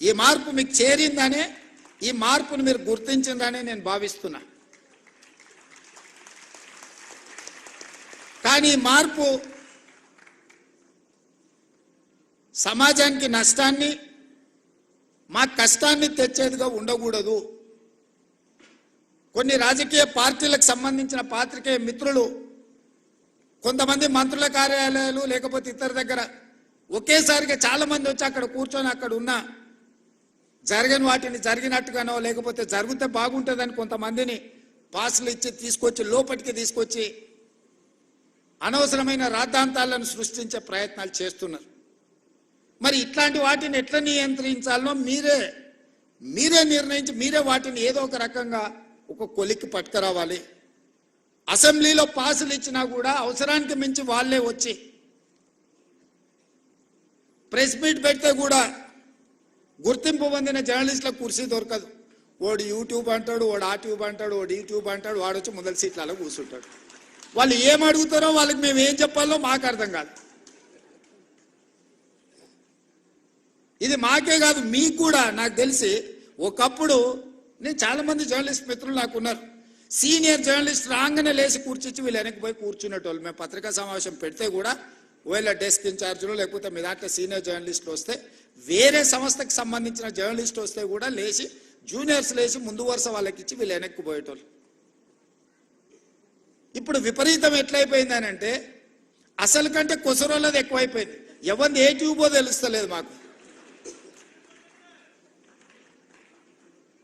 ఈ మార్పు మీకు చేరిందనే ఈ మార్పును మీరు గుర్తించిందనే నేను భావిస్తున్నా. కానీ ఈ మార్పు సమాజానికి నష్టాన్ని మా కష్టాన్ని తెచ్చేదిగా ఉండకూడదు. కొన్ని రాజకీయ పార్టీలకు సంబంధించిన పాత్రికేయ మిత్రులు కొంతమంది మంత్రుల కార్యాలయాలు లేకపోతే ఇతర దగ్గర ఒకేసారిగా చాలామంది వచ్చి అక్కడ కూర్చొని అక్కడ ఉన్న జరగని వాటిని జరిగినట్టుగానో లేకపోతే జరిగితే బాగుంటుందని కొంతమందిని పాసులు ఇచ్చి తీసుకొచ్చి లోపలికి తీసుకొచ్చి అనవసరమైన రాద్ధాంతాలను సృష్టించే ప్రయత్నాలు చేస్తున్నారు. మరి ఇట్లాంటి వాటిని ఎట్లా నియంత్రించాలనో మీరే మీరే నిర్ణయించి మీరే వాటిని ఏదో ఒక రకంగా ఒక కొలిక్కి పట్టుకురావాలి. అసెంబ్లీలో పాసులు ఇచ్చినా కూడా అవసరానికి మించి వాళ్ళే వచ్చి ప్రెస్ మీట్ పెడితే కూడా గుర్తింపు పొందిన జర్నలిస్టులకు కుర్చీ దొరకదు. వాడు యూట్యూబ్ అంటాడు వాడు ఆ ట్యూబ్ అంటాడు వాడు యూట్యూబ్ అంటాడు వాడు వచ్చి మొదటి సీట్లలో కూర్చుంటాడు. వాళ్ళు ఏం అడుగుతారో వాళ్ళకి మేము ఏం చెప్పాలో మాకు అర్థం కాదు. ఇది మాకే కాదు మీకు కూడా నాకు తెలిసి ఒకప్పుడు నేను చాలామంది జర్నలిస్ట్ మిత్రులు నాకు ఉన్నారు. సీనియర్ జర్నలిస్ట్ రాగానే లేచి కూర్చొచ్చి వీళ్ళు వెనక్కి పోయి కూర్చునేటోళ్ళు. మేము పత్రికా సమావేశం పెడితే కూడా ఒకవేళ డెస్క్ ఇన్ఛార్జ్లు లేకపోతే మీ దాంట్లో సీనియర్ జర్నలిస్టులు వస్తే వేరే సంస్థకి సంబంధించిన జర్నలిస్ట్ వస్తే కూడా లేచి జూనియర్స్ లేచి ముందు వరుస వాళ్ళకి ఇచ్చి వీళ్ళు వెనక్కి పోయేటోళ్ళు. ఇప్పుడు విపరీతం ఎట్లయిపోయింది అని అంటే అసలు కంటే కొసరోళ్ళది ఎక్కువైపోయింది. ఎవరిది ఏ ట్యూబో తెలుస్తలేదు మాకు.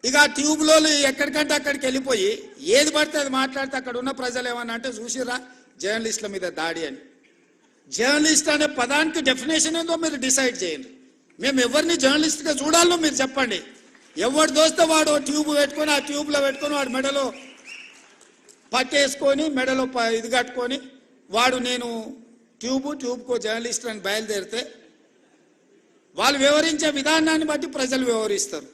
ఇక ఆ ట్యూబ్లో ఎక్కడికంటే అక్కడికి వెళ్ళిపోయి ఏది పడితే అది మాట్లాడితే అక్కడ ఉన్న ప్రజలు ఏమన్నా అంటే చూసిరా జర్నలిస్టుల మీద దాడి అని. జర్నలిస్ట్ అనే పదానికి డెఫినేషన్ ఏందో మీరు డిసైడ్ చేయండి. మేము ఎవరిని జర్నలిస్ట్గా చూడాలో మీరు చెప్పండి. ఎవడు దోస్తే వాడు ట్యూబ్ పెట్టుకొని ఆ ట్యూబ్లో పెట్టుకొని వాడు మెడలో పట్టేసుకొని మెడలో ప- ఇది కట్టుకొని వాడు నేను ట్యూబ్ ట్యూబ్కో జర్నలిస్ట్ అని బయలుదేరితే వాళ్ళు వివరించే విధానాన్ని బట్టి ప్రజలు వివరిస్తారు.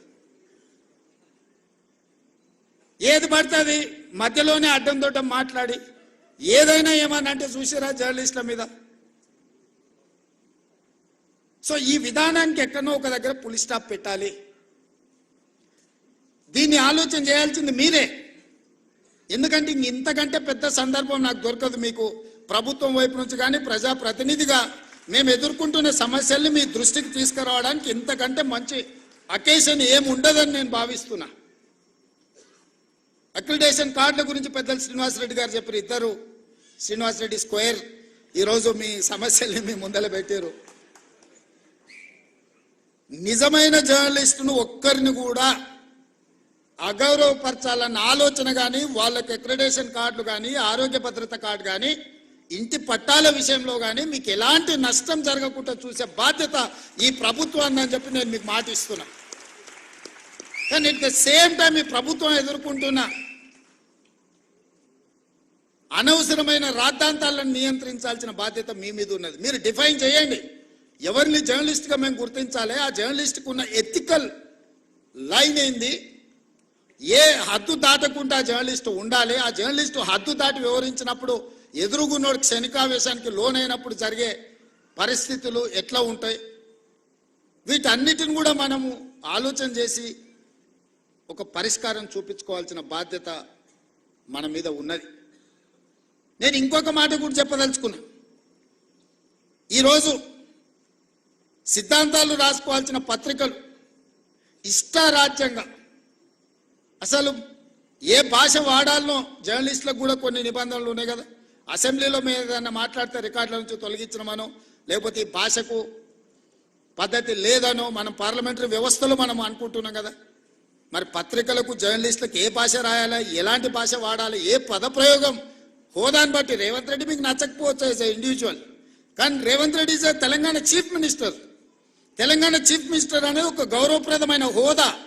ఏది పడుతుంది మధ్యలోనే అడ్డం దొడ్డం మాట్లాడి ఏదైనా ఏమన్నా అంటే చూసారా జర్నలిస్టుల మీద. సో ఈ విధానానికి ఎక్కడనో ఒక దగ్గర పులి స్టాప్ పెట్టాలి. దీన్ని ఆలోచన చేయాల్సింది మీరే. ఎందుకంటే ఇంతకంటే పెద్ద సందర్భం నాకు దొరకదు మీకు. ప్రభుత్వం వైపు నుంచి కానీ ప్రజాప్రతినిధిగా మేము ఎదుర్కొంటున్న సమస్యల్ని మీ దృష్టికి తీసుకురావడానికి ఇంతకంటే మంచి అకేషన్ ఏమి ఉండదని నేను భావిస్తున్నా. అక్రిడేషన్ కార్డుల గురించి పెద్దలు శ్రీనివాసరెడ్డి గారు చెప్పారు ఇద్దరు. శ్రీనివాసరెడ్డి స్క్వేర్. ఈరోజు మీ సమస్యల్ని మీ ముందర పెట్టారు. నిజమైన జర్నలిస్టును ఒక్కరిని కూడా అగౌరవపరచాలన్న ఆలోచన కానీ వాళ్ళకి అక్రెడేషన్ కార్డులు కానీ ఆరోగ్య భద్రత కార్డు కానీ ఇంటి పట్టాల విషయంలో కానీ మీకు ఎలాంటి నష్టం జరగకుండా చూసే బాధ్యత ఈ ప్రభుత్వాన్ని అని చెప్పి నేను మీకు మాట ఇస్తున్నా. కానీ ఇట్ ద సేమ్ టైం ఈ ప్రభుత్వం ఎదుర్కొంటున్న అనవసరమైన రాద్ధాంతాలను నియంత్రించాల్సిన బాధ్యత మీ మీద ఉన్నది. మీరు డిఫైన్ చేయండి. ఎవరిని జర్నలిస్ట్గా మేము గుర్తించాలి? ఆ జర్నలిస్ట్కి ఉన్న ఎథికల్ లైన్ ఏంది? ఏ హద్దు దాటకుండా జర్నలిస్ట్ ఉండాలి? ఆ జర్నలిస్టు హద్దు దాటి వివరించినప్పుడు ఎదురుగున్నోడు క్షణికావేశానికి లోనైనప్పుడు జరిగే పరిస్థితులు ఎట్లా ఉంటాయి? వీటన్నిటిని కూడా మనము ఆలోచన చేసి ఒక పరిష్కారం చూపించుకోవాల్సిన బాధ్యత మన మీద ఉన్నది. నేను ఇంకొక మాట కూడా చెప్పదలుచుకున్నా. ఈరోజు సిద్ధాంతాలు రాసుకోవాల్సిన పత్రికలు ఇష్టారాజ్యంగా. అసలు ఏ భాష వాడాలనో జర్నలిస్టులకు కూడా కొన్ని నిబంధనలు ఉన్నాయి కదా. అసెంబ్లీలో మేము ఏదైనా మాట్లాడితే రికార్డుల నుంచి తొలగించడమనో లేకపోతే ఈ భాషకు పద్ధతి లేదనో మనం పార్లమెంటరీ వ్యవస్థలో మనం అనుకుంటున్నాం కదా. మరి పత్రికలకు జర్నలిస్టులకు ఏ భాష రాయాలా ఎలాంటి భాష వాడాలి ఏ పదప్రయోగం హోదాని బట్టి రేవంత్ రెడ్డి మీకు నచ్చకపోవచ్చు యాజ్ ఇండివిజువల్. కానీ Revanth Reddy is Telangana chief minister. Telangana chief minister అనేది ఒక గౌరవప్రదమైన హోదా.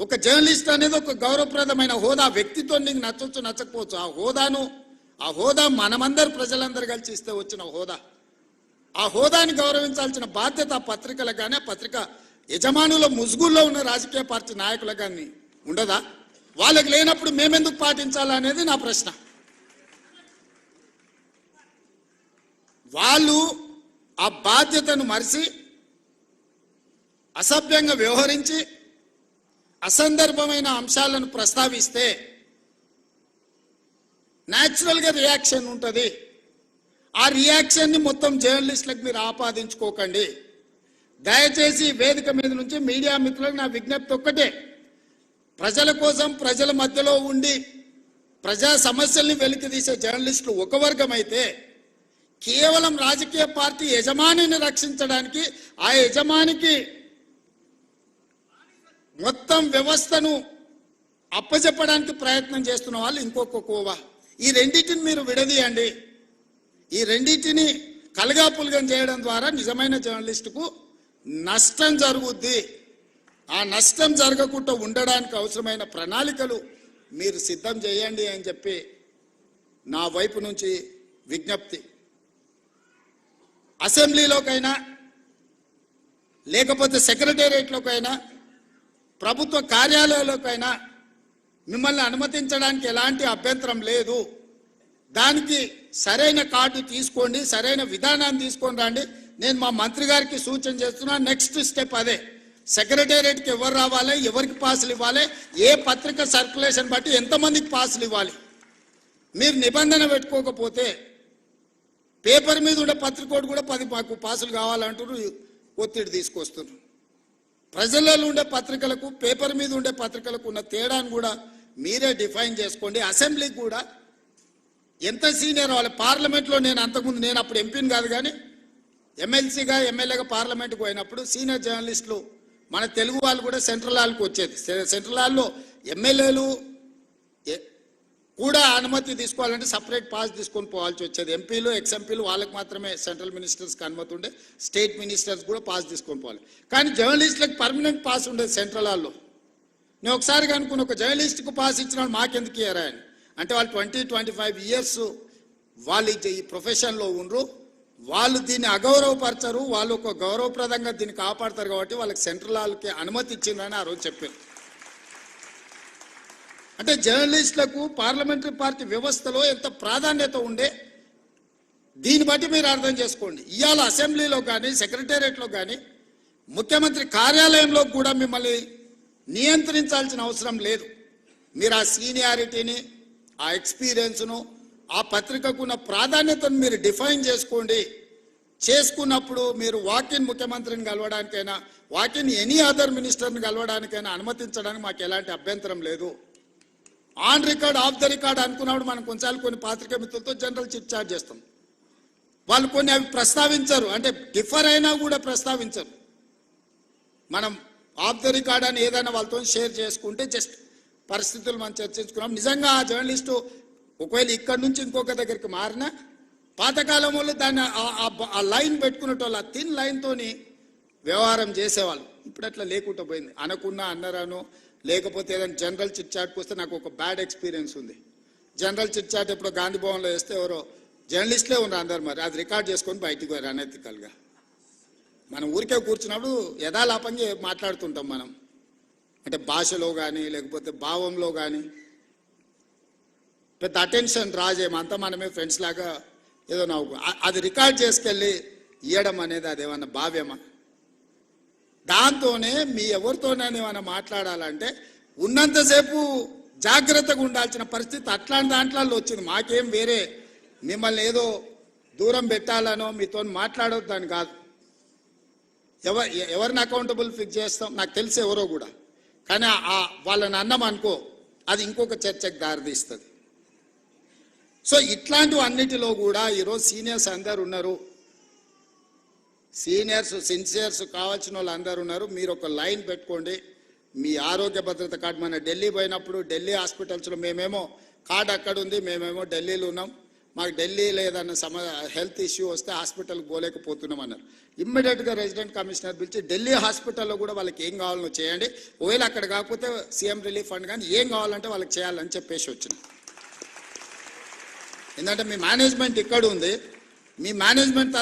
ఒక జర్నలిస్ట్ అనేది ఒక గౌరవప్రదమైన హోదా. వ్యక్తితో నీకు నచ్చవచ్చు నచ్చకపోవచ్చు. ఆ హోదాను ఆ హోదా మనమందరు ప్రజలందరూ కలిసి ఇస్తే వచ్చిన హోదా. ఆ హోదాని గౌరవించాల్సిన బాధ్యత పత్రికలకు కానీ పత్రిక యజమానుల ముసుగుల్లో ఉన్న రాజకీయ పార్టీ నాయకులకు కానీ ఉండదా? వాళ్ళకి లేనప్పుడు మేమెందుకు పాటించాలనేది నా ప్రశ్న. వాళ్ళు ఆ బాధ్యతను మరిచి అసభ్యంగా వ్యవహరించి అసందర్భమైన అంశాలను ప్రస్తావిస్తే న్యాచురల్గా రియాక్షన్ ఉంటుంది. ఆ రియాక్షన్ని మొత్తం జర్నలిస్టులకు మీరు ఆపాదించుకోకండి. దయచేసి వేదిక మీద నుంచి మీడియా మిత్రులకు నా విజ్ఞప్తి ఒక్కటే. ప్రజల కోసం ప్రజల మధ్యలో ఉండి ప్రజా సమస్యల్ని వెలికితీసే జర్నలిస్టులు ఒక వర్గం అయితే కేవలం రాజకీయ పార్టీ యజమానిని రక్షించడానికి ఆ యజమానికి మొత్తం వ్యవస్థను అప్పచెప్పడానికి ప్రయత్నం చేస్తున్న వాళ్ళు ఇంకొక కోవా. ఈ రెండింటిని మీరు విడదీయండి. ఈ రెండింటిని కలగాపులగం చేయడం ద్వారా నిజమైన జర్నలిస్టుకు నష్టం జరుగుద్ది. ఆ నష్టం జరగకుండా ఉండడానికి అవసరమైన ప్రణాళికలు మీరు సిద్ధం చేయండి అని చెప్పి నా వైపు నుంచి విజ్ఞప్తి. అసెంబ్లీలోకైనా లేకపోతే సెక్రటేరియట్లోకైనా ప్రభుత్వ కార్యాలయాలకైనా మిమ్మల్ని అనుమతించడానికి ఎలాంటి అభ్యంతరం లేదు. దానికి సరైన కార్డు తీసుకోండి సరైన విధానాన్ని తీసుకొని రండి. నేను మా మంత్రి గారికి సూచన చేస్తున్నా నెక్స్ట్ స్టెప్ అదే. సెక్రటేరియట్కి ఎవరు రావాలి ఎవరికి పాసులు ఇవ్వాలి ఏ పత్రిక సర్క్యులేషన్ బట్టి ఎంతమందికి పాసులు ఇవ్వాలి. మీరు నిబంధన పెట్టుకోకపోతే పేపర్ మీద ఉండే పత్రికోడు కూడా పది మాకు పాసులు కావాలంటారు ఒత్తిడి తీసుకొస్తున్నారు. ప్రజలలో ఉండే పత్రికలకు పేపర్ మీద ఉండే పత్రికలకు ఉన్న తేడాను కూడా మీరే డిఫైన్ చేసుకోండి. అసెంబ్లీకి కూడా ఎంత సీనియర్ వాళ్ళు పార్లమెంట్లో నేను అంతకుముందు నేను అప్పుడు ఎంపీని కాదు కానీ ఎమ్మెల్సీగా ఎమ్మెల్యేగా పార్లమెంట్కి పోయినప్పుడు సీనియర్ జర్నలిస్టులు మన తెలుగు వాళ్ళు కూడా సెంట్రల్ హాల్కి వచ్చేది. సెంట్రల్ హాల్లో ఎమ్మెల్యేలు కూడా అనుమతి తీసుకోవాలంటే సపరేట్ పాస్ తీసుకొని పోవాల్సి వచ్చేది. ఎంపీలు ఎక్స్ ఎంపీలు వాళ్ళకి మాత్రమే సెంట్రల్ మినిస్టర్స్కి అనుమతి ఉండే స్టేట్ మినిస్టర్స్ కూడా పాస్ తీసుకొని పోవాలి. కానీ జర్నలిస్టులకు పర్మనెంట్ పాస్ ఉండేది సెంట్రల్ హాల్లో. నేను ఒకసారి అనుకున్న ఒక జర్నలిస్ట్కు పాస్ ఇచ్చిన వాళ్ళు మాకెందుకు ఇయ్యరా అని అంటే వాళ్ళు ట్వంటీ ట్వంటీ ఫైవ్ ఇయర్స్ వాళ్ళు ఈ- ఈ ప్రొఫెషన్లో ఉండరు. వాళ్ళు దీన్ని అగౌరవపరచరు. వాళ్ళు ఒక గౌరవప్రదంగా దీన్ని కాపాడతారు కాబట్టి వాళ్ళకి సెంట్రల్ హాల్కి అనుమతి ఇచ్చిందని ఆ రోజు చెప్పారు. అంటే జర్నలిస్టులకు పార్లమెంటరీ పార్టీ వ్యవస్థలో ఎంత ప్రాధాన్యత ఉండే దీన్ని బట్టి మీరు అర్థం చేసుకోండి. ఇవాళ అసెంబ్లీలో కానీ సెక్రటేరియట్లో కానీ ముఖ్యమంత్రి కార్యాలయంలో కూడా మిమ్మల్ని నియంత్రించాల్సిన అవసరం లేదు. మీరు ఆ సీనియారిటీని ఆ ఎక్స్పీరియన్స్ను ఆ పత్రికకున్న ప్రాధాన్యతను మీరు డిఫైన్ చేసుకోండి. చేసుకున్నప్పుడు మీరు వాకిన్ ముఖ్యమంత్రిని కలవడానికైనా వాకిన్ ఎనీ అదర్ మినిస్టర్ని కలవడానికైనా అనుమతించడానికి మాకు ఎలాంటి అభ్యంతరం లేదు. On record off the record అనుకున్నప్పుడు మనం కొన్నిసార్లు కొన్ని పాత్రికా మిత్రులతో జనరల్ చిట్ చాట్ చేస్తాం. వాళ్ళు కొన్ని అవి ప్రస్తావించరు. అంటే డిఫర్ అయినా కూడా ప్రస్తావించరు. మనం ఆఫ్ ద రికార్డ్ అని ఏదైనా వాళ్ళతో షేర్ చేసుకుంటే జస్ట్ పరిస్థితులు మనం చర్చించుకున్నాం నిజంగా ఆ జర్నలిస్టు ఒకవేళ ఇక్కడ నుంచి ఇంకొక దగ్గరికి మారినా పాతకాలం వాళ్ళు దాన్ని ఆ- లైన్ పెట్టుకునేటోళ్ళు ఆ థిన్ లైన్తోని వ్యవహారం చేసేవాళ్ళు. ఇప్పుడు అట్లా లేకుండా పోయింది. అనకున్నా అన్నరాను లేకపోతే ఏదైనా జనరల్ చిట్ చాట్కి వస్తే నాకు ఒక బ్యాడ్ ఎక్స్పీరియన్స్ ఉంది. జనరల్ చిట్ చాట్ ఎప్పుడో గాంధీ భవన్లో వేస్తే ఎవరో జర్నలిస్ట్లే ఉన్నారు అందరు మరి. అది రికార్డ్ చేసుకొని బయటికి పోయారు అనెతికల్గా మనం ఊరికే కూర్చున్నప్పుడు యథాలాపంగా మాట్లాడుతుంటాం మనం. అంటే భాషలో కానీ లేకపోతే భావంలో కానీ పెద్ద అటెన్షన్ రాజేమ అంతా మనమే ఫ్రెండ్స్ లాగా ఏదో నవ్వు అది రికార్డ్ చేసుకెళ్ళి ఇవ్వడం అనేది అదేమన్నా భావ్యమా? దాంతోనే మీ ఎవరితోనైనా ఏమైనా మాట్లాడాలంటే ఉన్నంతసేపు జాగ్రత్తగా ఉండాల్సిన పరిస్థితి అట్లాంటి దాంట్లో వచ్చింది. మాకేం వేరే మిమ్మల్ని ఏదో దూరం పెట్టాలనో మీతో మాట్లాడొద్దని కాదు. ఎవరు ఎవరిని అకౌంటబుల్ ఫిక్స్ చేస్తాం? నాకు తెలిసి ఎవరో కూడా. కానీ ఆ వాళ్ళని అన్నం అనుకో అది ఇంకొక చర్చకు దారితీస్తుంది. సో ఇట్లాంటివన్నిటిలో కూడా ఈరోజు సీనియర్స్ అందరు ఉన్నారు. సీనియర్స్ సిన్సియర్స్ కావాల్సిన వాళ్ళు అందరు ఉన్నారు. మీరు ఒక లైన్ పెట్టుకోండి. మీ ఆరోగ్య భద్రత కార్డు మన ఢిల్లీ పోయినప్పుడు ఢిల్లీ హాస్పిటల్స్లో మేమేమో కార్డు అక్కడ ఉంది మేమేమో ఢిల్లీలో ఉన్నాం. మాకు ఢిల్లీలో ఏదన్నా సమ హెల్త్ ఇష్యూ వస్తే హాస్పిటల్కి పోలేకపోతున్నాం అన్నారు. ఇమ్మీడియట్గా రెసిడెంట్ కమిషనర్ పిలిచి ఢిల్లీ హాస్పిటల్లో కూడా వాళ్ళకి ఏం కావాలనో చేయండి. ఒకవేళ అక్కడ కాకపోతే సీఎం రిలీఫ్ ఫండ్ కానీ ఏం కావాలంటే వాళ్ళకి చేయాలని చెప్పేసి వచ్చింది ఎందుకంటే మీ మేనేజ్మెంట్ ఇక్కడ ఉంది మీ మేనేజ్మెంట్